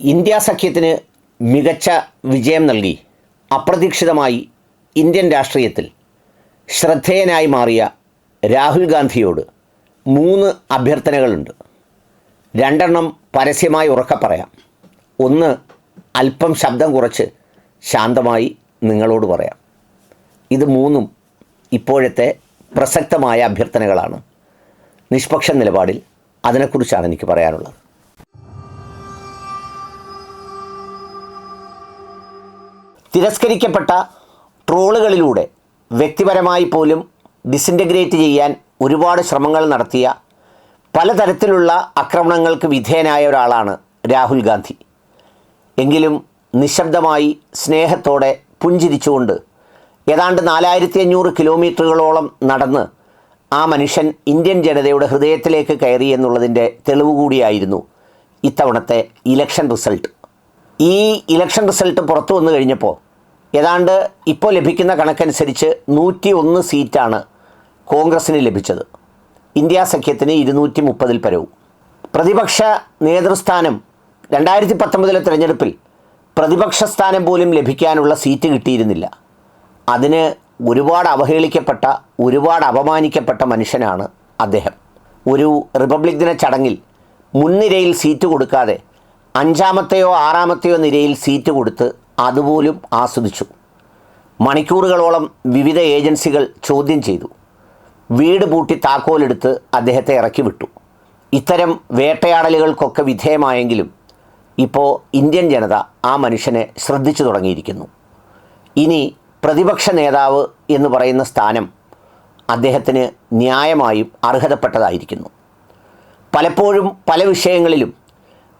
India സഖ്യത്തിന് മികച്ച വിജയം നൽകി അപ്രതീക്ഷിതമായി ഇന്ത്യൻ രാഷ്ട്രീയത്തിൽ ശ്രദ്ധേയനായി മാറിയ രാഹുൽ ഗാന്ധിയോട് മൂന്ന് അഭ്യർത്ഥനകളുണ്ട്. രണ്ടെണ്ണം പരസ്യമായി ഉറക്കെ പറയാം. ഒന്ന് അല്പം ശബ്ദം കുറച്ച് ശാന്തമായി നിങ്ങളോട് പറയാം. ഇത് മൂന്നും ഇപ്പോഴത്തെ പ്രസക്തമായ അഭ്യർത്ഥനകളാണ്. നിഷ്പക്ഷ നിലപാടിൽ അതിനെക്കുറിച്ചാണ് എനിക്ക് പറയാനുള്ളത്. തിരസ്കരിക്കപ്പെട്ട ട്രോളുകളിലൂടെ വ്യക്തിപരമായി പോലും ഡിസിന്റഗ്രേറ്റ് ചെയ്യാൻ ഒരുപാട് ശ്രമങ്ങൾ നടത്തിയ പലതരത്തിലുള്ള ആക്രമണങ്ങൾക്ക് വിധേയനായ ഒരാളാണ് രാഹുൽ ഗാന്ധി. എങ്കിലും നിശബ്ദമായി സ്നേഹത്തോടെ പുഞ്ചിരിച്ചുകൊണ്ട് ഏതാണ്ട് നാലായിരത്തി അഞ്ഞൂറ് കിലോമീറ്ററുകളോളം നടന്ന് ആ മനുഷ്യൻ ഇന്ത്യൻ ജനതയുടെ ഹൃദയത്തിലേക്ക് കയറി എന്നുള്ളതിന്റെ തെളിവ് കൂടിയായിരുന്നു ഇത്തവണത്തെ ഇലക്ഷൻ റിസൾട്ട് ഈ ഇലക്ഷൻ റിസൾട്ട് പുറത്തു വന്നു കഴിഞ്ഞപ്പോൾ ഏതാണ്ട് ഇപ്പോൾ ലഭിക്കുന്ന കണക്കനുസരിച്ച് നൂറ്റി ഒന്ന് സീറ്റാണ് കോൺഗ്രസ്സിന് ലഭിച്ചത്. ഇന്ത്യ സഖ്യത്തിന് ഇരുന്നൂറ്റി മുപ്പതിൽ പരവും. പ്രതിപക്ഷ നേതൃസ്ഥാനം രണ്ടായിരത്തി പത്തൊമ്പതിലെ തിരഞ്ഞെടുപ്പിൽ പ്രതിപക്ഷ സ്ഥാനം പോലും ലഭിക്കാനുള്ള സീറ്റ് കിട്ടിയിരുന്നില്ല. അതിന് ഒരുപാട് അവഹേളിക്കപ്പെട്ട ഒരുപാട് അപമാനിക്കപ്പെട്ട മനുഷ്യനാണ് അദ്ദേഹം. ഒരു റിപ്പബ്ലിക് ദിന ചടങ്ങിൽ മുൻനിരയിൽ സീറ്റ് കൊടുക്കാതെ അഞ്ചാമത്തെയോ ആറാമത്തെയോ നിരയിൽ സീറ്റ് കൊടുത്ത് അതുപോലും ആസ്വദിച്ചു. മണിക്കൂറുകളോളം വിവിധ ഏജൻസികൾ ചോദ്യം ചെയ്തു. വീട് പൂട്ടി താക്കോലെടുത്ത് അദ്ദേഹത്തെ ഇറക്കി വിട്ടു. ഇത്തരം വേട്ടയാടലുകൾക്കൊക്കെ വിധേയമായെങ്കിലും ഇപ്പോൾ ഇന്ത്യൻ ജനത ആ മനുഷ്യനെ ശ്രദ്ധിച്ചു തുടങ്ങിയിരിക്കുന്നു. ഇനി പ്രതിപക്ഷ നേതാവ് എന്ന് പറയുന്ന സ്ഥാനം അദ്ദേഹത്തിന് ന്യായമായും അർഹതപ്പെട്ടതായിരിക്കുന്നു. പലപ്പോഴും പല വിഷയങ്ങളിലും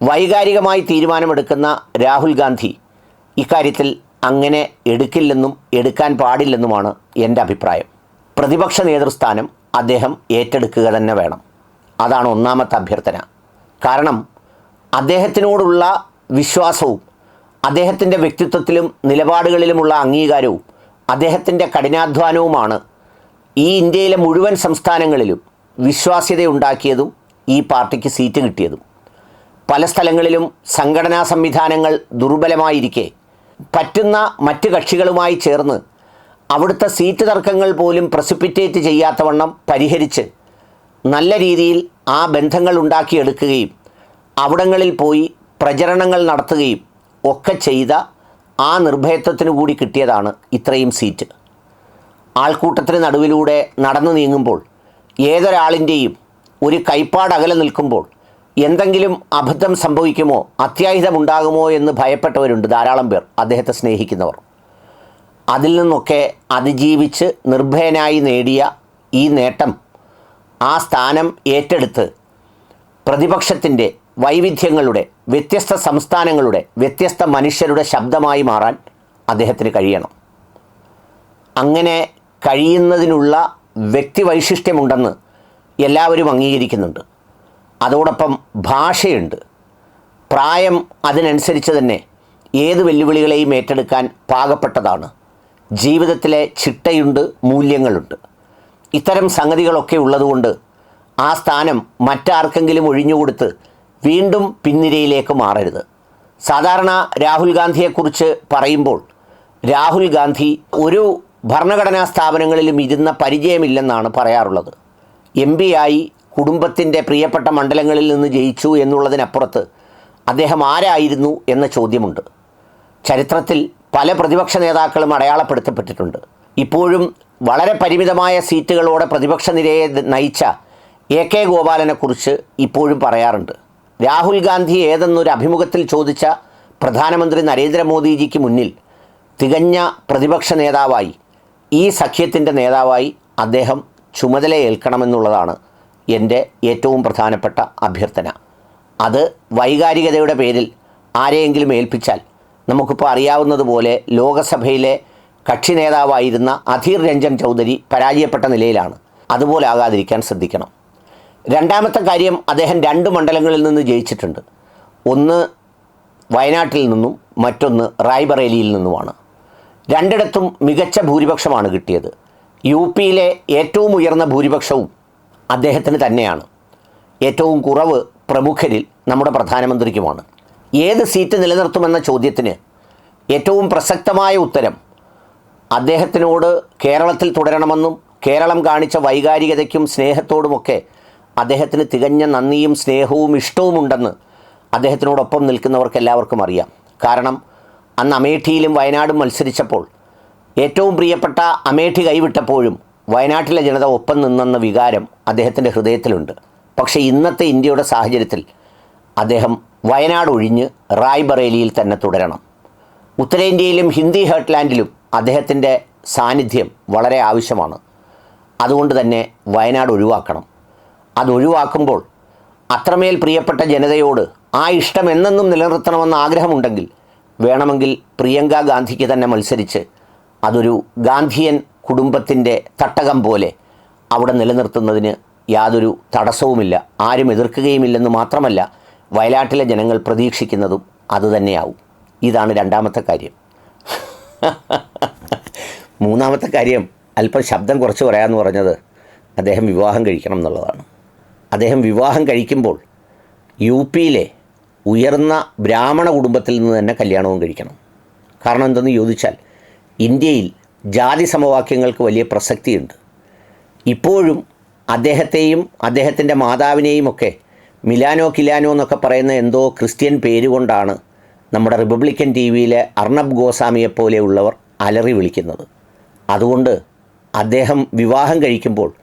വൈകാരികമായി തീരുമാനമെടുക്കുന്ന രാഹുൽ ഗാന്ധി ഇക്കാര്യത്തിൽ അങ്ങനെ എടുക്കില്ലെന്നും എടുക്കാൻ പാടില്ലെന്നുമാണ് എന്റെ അഭിപ്രായം. പ്രതിപക്ഷ നേതൃസ്ഥാനം അദ്ദേഹം ഏറ്റെടുക്കുക തന്നെ വേണം. അതാണ് ഒന്നാമത്തെ അഭ്യർത്ഥന. കാരണം അദ്ദേഹത്തിനോടുള്ള വിശ്വാസവും അദ്ദേഹത്തിന്റെ വ്യക്തിത്വത്തിലും നിലപാടുകളിലുമുള്ള അംഗീകാരവും അദ്ദേഹത്തിന്റെ കഠിനാധ്വാനവുമാണ് ഈ ഇന്ത്യയിലെ മുഴുവൻ സംസ്ഥാനങ്ങളിലും വിശ്വാസ്യതയുണ്ടാക്കിയതും ഈ പാർട്ടിക്ക് സീറ്റ് കിട്ടിയതും. പല സ്ഥലങ്ങളിലും സംഘടനാ സംവിധാനങ്ങൾ ദുർബലമായിരിക്കെ. പറ്റുന്ന മറ്റ് കക്ഷികളുമായി ചേർന്ന് അവിടുത്തെ സീറ്റ് തർക്കങ്ങൾ പോലും പ്രസിപ്പിറ്റേറ്റ് ചെയ്യാത്തവണ്ണം പരിഹരിച്ച് നല്ല രീതിയിൽ ആ ബന്ധങ്ങൾ ഉണ്ടാക്കിയെടുക്കുകയും അവിടങ്ങളിൽ പോയി പ്രചരണങ്ങൾ നടത്തുകയും ഒക്കെ ചെയ്ത ആ നിർഭയത്വത്തിന് കൂടി കിട്ടിയതാണ് ഇത്രയും സീറ്റ്. ആൾക്കൂട്ടത്തിന് നടുവിലൂടെ നടന്നു നീങ്ങുമ്പോൾ ഏതൊരാളിന്റെയും ഒരു കൈപ്പാട് അകലെ നിൽക്കുമ്പോൾ എന്തെങ്കിലും അബദ്ധം സംഭവിക്കുമോ അത്യാഹിതമുണ്ടാകുമോ എന്ന് ഭയപ്പെട്ടവരുണ്ട് ധാരാളം പേർ അദ്ദേഹത്തെ സ്നേഹിക്കുന്നവർ. അതിൽ നിന്നൊക്കെ അതിജീവിച്ച് നിർഭയനായി നേടിയ ഈ നേട്ടം ആ സ്ഥാനം ഏറ്റെടുത്ത് പ്രതിപക്ഷത്തിന്റെ വൈവിധ്യങ്ങളുടെ വ്യത്യസ്ത സംസ്ഥാനങ്ങളുടെ വ്യത്യസ്ത മനുഷ്യരുടെ ശബ്ദമായി മാറാൻ അദ്ദേഹത്തിന് കഴിയണം. അങ്ങനെ കഴിയുന്നതിനുള്ള വ്യക്തിവൈശിഷ്ട്യമുണ്ടെന്ന് എല്ലാവരും അംഗീകരിക്കുന്നുണ്ട്. അതോടൊപ്പം ഭാഷയുണ്ട്. പ്രായം അതിനനുസരിച്ച് തന്നെ ഏത് വെല്ലുവിളികളെയും ഏറ്റെടുക്കാൻ പാകപ്പെട്ടതാണ്. ജീവിതത്തിലെ ചിട്ടയുണ്ട് മൂല്യങ്ങളുണ്ട്. ഇത്തരം സംഗതികളൊക്കെ ഉള്ളതുകൊണ്ട് ആ സ്ഥാനം മറ്റാർക്കെങ്കിലും ഒഴിഞ്ഞുകൊടുത്ത് വീണ്ടും പിന്നിരയിലേക്ക് മാറരുത്. സാധാരണ രാഹുൽ ഗാന്ധിയെക്കുറിച്ച് പറയുമ്പോൾ രാഹുൽ ഗാന്ധി ഒരു ഭരണഘടനാ സ്ഥാപനങ്ങളിലും ഇരുന്ന പരിചയമില്ലെന്നാണ് പറയാറുള്ളത്. എം ആയി കുടുംബത്തിന്റെ പ്രിയപ്പെട്ട മണ്ഡലങ്ങളിൽ നിന്ന് ജയിച്ചു എന്നുള്ളതിനപ്പുറത്ത് അദ്ദേഹം ആരായിരുന്നു എന്ന ചോദ്യമുണ്ട്. ചരിത്രത്തിൽ പല പ്രതിപക്ഷ നേതാക്കളും അടയാളപ്പെടുത്തപ്പെട്ടിട്ടുണ്ട്. ഇപ്പോഴും വളരെ പരിമിതമായ സീറ്റുകളോടെ പ്രതിപക്ഷ നിരയെ നയിച്ച എ കെ ഗോപാലനെക്കുറിച്ച് ഇപ്പോഴും പറയാറുണ്ട്. രാഹുൽ ഗാന്ധി ഏതെന്നൊരു അഭിമുഖത്തിൽ ചോദിച്ച പ്രധാനമന്ത്രി നരേന്ദ്രമോദിജിക്ക് മുന്നിൽ തികഞ്ഞ പ്രതിപക്ഷ നേതാവായി ഈ സഖ്യത്തിന്റെ നേതാവായി അദ്ദേഹം ചുമതലയേൽക്കണമെന്നുള്ളതാണ് എന്റെ ഏറ്റവും പ്രധാനപ്പെട്ട അഭ്യർത്ഥന. അത് വൈകാരികതയുടെ പേരിൽ ആരെയെങ്കിലും ഏൽപ്പിച്ചാൽ നമുക്കിപ്പോൾ അറിയാവുന്നതുപോലെ ലോകസഭയിലെ കക്ഷി നേതാവായിരുന്ന അധീർ രഞ്ജൻ ചൗധരി പരാജയപ്പെട്ട നിലയിലാണ്. അതുപോലെ ആകാതിരിക്കാൻ ശ്രദ്ധിക്കണം. രണ്ടാമത്തെ കാര്യം അദ്ദേഹം രണ്ട് മണ്ഡലങ്ങളിൽ നിന്ന് ജയിച്ചിട്ടുണ്ട്. ഒന്ന് വയനാട്ടിൽ നിന്നും മറ്റൊന്ന് റായ്ബറേലിയിൽ നിന്നുമാണ്. രണ്ടിടത്തും മികച്ച ഭൂരിപക്ഷമാണ് കിട്ടിയത്. യു പിയിലെ ഏറ്റവും ഉയർന്ന ഭൂരിപക്ഷവും അദ്ദേഹത്തിന് തന്നെയാണ്. ഏറ്റവും കുറവ് പ്രമുഖരിൽ നമ്മുടെ പ്രധാനമന്ത്രിക്കുമാണ്. ഏത് സീറ്റ് നിലനിർത്തുമെന്ന ചോദ്യത്തിന് ഏറ്റവും പ്രസക്തമായ ഉത്തരം അദ്ദേഹത്തിനോട് കേരളത്തിൽ തുടരണമെന്നും കേരളം കാണിച്ച വൈകാരികതയ്ക്കും സ്നേഹത്തോടുമൊക്കെ അദ്ദേഹത്തിന് തികഞ്ഞ നന്ദിയും സ്നേഹവും ഇഷ്ടവുമുണ്ടെന്ന് അദ്ദേഹത്തിനോടൊപ്പം നിൽക്കുന്നവർക്ക് എല്ലാവർക്കും അറിയാം. കാരണം അന്ന് അമേഠിയിലും വയനാടും മത്സരിച്ചപ്പോൾ ഏറ്റവും പ്രിയപ്പെട്ട അമേഠി കൈവിട്ടപ്പോഴും വയനാട്ടിലെ ജനത ഒപ്പം നിന്നെന്ന വികാരം അദ്ദേഹത്തിന്റെ ഹൃദയത്തിലുണ്ട്. പക്ഷേ ഇന്നത്തെ ഇന്ത്യയുടെ സാഹചര്യത്തിൽ അദ്ദേഹം വയനാട് ഒഴിഞ്ഞ് റായ്ബറേലിയിൽ തന്നെ തുടരണം. ഉത്തരേന്ത്യയിലും ഹിന്ദി ഹേർട്ട്ലാൻഡിലും അദ്ദേഹത്തിന്റെ സാന്നിധ്യം വളരെ ആവശ്യമാണ്. അതുകൊണ്ട് തന്നെ വയനാട് ഒഴിവാക്കണം. അതൊഴിവാക്കുമ്പോൾ അത്രമേൽ പ്രിയപ്പെട്ട ജനതയോട് ആ ഇഷ്ടം എന്നെന്നും നിലനിർത്തണമെന്ന ആഗ്രഹമുണ്ടെങ്കിൽ വേണമെങ്കിൽ പ്രിയങ്ക ഗാന്ധിക്ക് തന്നെ മത്സരിച്ച് അതൊരു ഗാന്ധിയൻ കുടുംബത്തിന്റെ തട്ടകം പോലെ അവിടെ നിലനിർത്തുന്നതിന് യാതൊരു തടസ്സവുമില്ല. ആരും എതിർക്കുകയുമില്ലെന്ന് മാത്രമല്ല വയനാട്ടിലെ ജനങ്ങൾ പ്രതീക്ഷിക്കുന്നതും അതുതന്നെയാവും ഇതാണ് രണ്ടാമത്തെ കാര്യം. മൂന്നാമത്തെ കാര്യം അല്പം ശബ്ദം കുറച്ച് പറയാമെന്ന് പറഞ്ഞത് അദ്ദേഹം വിവാഹം കഴിക്കണം എന്നുള്ളതാണ്. അദ്ദേഹം വിവാഹം കഴിക്കുമ്പോൾ യു പിയിലെ ഉയർന്ന ബ്രാഹ്മണ കുടുംബത്തിൽ നിന്ന് തന്നെ കല്യാണവും കഴിക്കണം. കാരണം എന്തെന്ന് ചോദിച്ചാൽ ഇന്ത്യയിൽ ജാതി സമവാക്യങ്ങൾക്ക് വലിയ പ്രസക്തിയുണ്ട്. ഇപ്പോഴും അദ്ദേഹത്തെയും അദ്ദേഹത്തിന്റെ മാതാവിനെയും ഒക്കെ മിലാനോ കിലാനോ എന്നൊക്കെ പറയുന്ന എന്തോ ക്രിസ്ത്യൻ പേരുകൊണ്ടാണ് നമ്മുടെ റിപ്പബ്ലിക്കൻ ടി വിയിലെ അർണബ് ഗോസ്വാമിയെ പോലെയുള്ളവർ അലറി വിളിക്കുന്നത്. അതുകൊണ്ട് അദ്ദേഹം വിവാഹം കഴിക്കുമ്പോൾ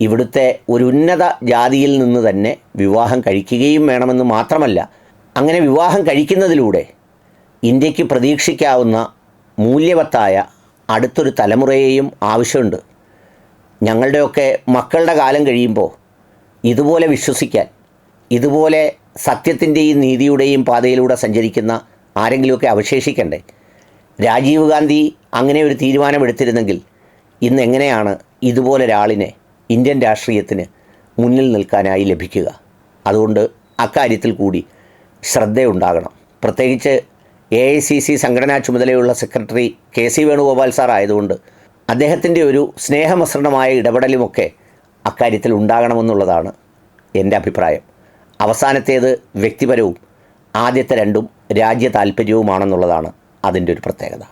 ഇവിടുത്തെ ഒരു ഉന്നത ജാതിയിൽ നിന്ന് തന്നെ വിവാഹം കഴിക്കുകയും വേണമെന്ന് മാത്രമല്ല അങ്ങനെ വിവാഹം കഴിക്കുന്നതിലൂടെ ഇന്ത്യയ്ക്ക് പ്രതീക്ഷിക്കാവുന്ന മൂല്യവത്തായ അടുത്തൊരു തലമുറയെയും ആവശ്യമുണ്ട്. ഞങ്ങളുടെയൊക്കെ മക്കളുടെ കാലം കഴിയുമ്പോൾ ഇതുപോലെ വിശ്വസിക്കാൻ ഇതുപോലെ സത്യത്തിന്റെയും നീതിയുടെയും പാതയിലൂടെ സഞ്ചരിക്കുന്ന ആരെങ്കിലുമൊക്കെ അവശേഷിക്കണ്ടേ? രാജീവ് ഗാന്ധി അങ്ങനെ ഒരു തീരുമാനമെടുത്തിരുന്നെങ്കിൽ ഇന്ന് എങ്ങനെയാണ് ഇതുപോലൊരാളിനെ ഇന്ത്യൻ രാഷ്ട്രീയത്തിന് മുന്നിൽ നിൽക്കാനായി ലഭിക്കുക? അതുകൊണ്ട് അക്കാര്യത്തിൽ കൂടി ശ്രദ്ധയുണ്ടാകണം. പ്രത്യേകിച്ച് എ ഐ സി സി സംഘടനാ ചുമതലയുള്ള secretary K C Venugopal sir ആയതുകൊണ്ട് അദ്ദേഹത്തിന്റെ ഒരു സ്നേഹമസൃണമായ ഇടപെടലുമൊക്കെ അക്കാര്യത്തിൽ ഉണ്ടാകണമെന്നുള്ളതാണ് എന്റെ അഭിപ്രായം. അവസാനത്തേത് വ്യക്തിപരവും ആദ്യത്തെ രണ്ടും രാജ്യ താല്പര്യവുമാണെന്നുള്ളതാണ് അതിന്റെ ഒരു പ്രത്യേകത.